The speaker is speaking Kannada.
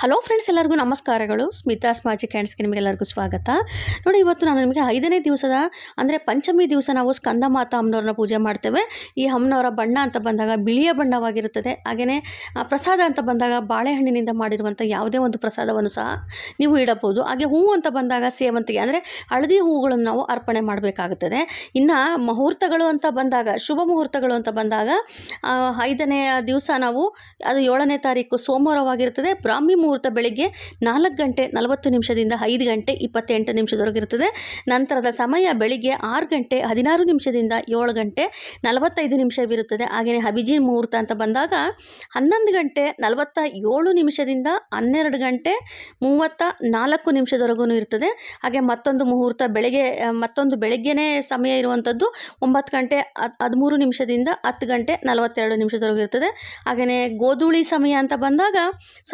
ಹಲೋ ಫ್ರೆಂಡ್ಸ್ ಎಲ್ಲರಿಗೂ ನಮಸ್ಕಾರಗಳು. ಸ್ಮಿತಾಸ್ ಮ್ಯಾಜಿಕ್ ಕ್ಯಾಂಡ್ಸ್ಗೆ ನಿಮಗೆಲ್ಲರಿಗೂ ಸ್ವಾಗತ. ನೋಡಿ, ಇವತ್ತು ನಾನು ನಿಮಗೆ ಐದನೇ ದಿವಸದ, ಅಂದರೆ ಪಂಚಮಿ ದಿವಸ ನಾವು ಸ್ಕಂದ ಮಾತಾ ಅಮ್ಮನವ್ರನ್ನ ಪೂಜೆ ಮಾಡ್ತೇವೆ. ಈ ಅಮ್ಮನವರ ಬಣ್ಣ ಅಂತ ಬಂದಾಗ ಬಿಳಿಯ ಬಣ್ಣವಾಗಿರುತ್ತದೆ. ಹಾಗೆಯೇ ಪ್ರಸಾದ ಅಂತ ಬಂದಾಗ ಬಾಳೆಹಣ್ಣಿನಿಂದ ಮಾಡಿರುವಂಥ ಯಾವುದೇ ಒಂದು ಪ್ರಸಾದವನ್ನು ಸಹ ನೀವು ಇಡಬಹುದು. ಹಾಗೆ ಹೂವು ಅಂತ ಬಂದಾಗ ಸೇವಂತಿಗೆ, ಅಂದರೆ ಹಳದಿ ಹೂವುಗಳನ್ನು ನಾವು ಅರ್ಪಣೆ ಮಾಡಬೇಕಾಗುತ್ತದೆ. ಇನ್ನು ಮುಹೂರ್ತಗಳು ಅಂತ ಬಂದಾಗ, ಶುಭ ಮುಹೂರ್ತಗಳು ಅಂತ ಬಂದಾಗ ಐದನೇ ದಿವಸ ನಾವು, ಅದು ಏಳನೇ ತಾರೀಕು ಸೋಮವಾರವಾಗಿರುತ್ತದೆ. ಬ್ರಾಹ್ಮಿ ಮುಹೂರ್ತ ಬೆಳಿಗ್ಗೆ ನಾಲ್ಕು ಗಂಟೆ ನಲವತ್ತು ನಿಮಿಷದಿಂದ ಐದು ಗಂಟೆ ಇಪ್ಪತ್ತೆಂಟು ನಿಮಿಷದವರೆಗೆ ಇರ್ತದೆ ನಂತರದ ಸಮಯ ಬೆಳಿಗ್ಗೆ ಆರು ಗಂಟೆ ಹದಿನಾರು ನಿಮಿಷದಿಂದ ಏಳು ಗಂಟೆ ನಲವತ್ತೈದು ನಿಮಿಷವಿರುತ್ತದೆ. ಹಾಗೆಯೇ ಅಭಿಜಿನ್ ಮುಹೂರ್ತ ಅಂತ ಬಂದಾಗ ಹನ್ನೊಂದು ಗಂಟೆ ನಲವತ್ತ ಏಳು ನಿಮಿಷದಿಂದ ಹನ್ನೆರಡು ಗಂಟೆ ಮೂವತ್ತ ನಾಲ್ಕು ನಿಮಿಷದವರೆಗೂ ಇರ್ತದೆ ಹಾಗೆ ಮತ್ತೊಂದು ಮುಹೂರ್ತ ಬೆಳಗ್ಗೆ, ಮತ್ತೊಂದು ಬೆಳಗ್ಗೆನೇ ಸಮಯ ಇರುವಂಥದ್ದು ಒಂಬತ್ತು ಗಂಟೆ ಹದ್- ಹದಿಮೂರು ನಿಮಿಷದಿಂದ ಹತ್ತು ಗಂಟೆ ನಲವತ್ತೆರಡು ನಿಮಿಷದವರೆಗೂ ಇರ್ತದೆ ಹಾಗೆಯೇ ಗೋಧೂಳಿ ಸಮಯ ಅಂತ ಬಂದಾಗ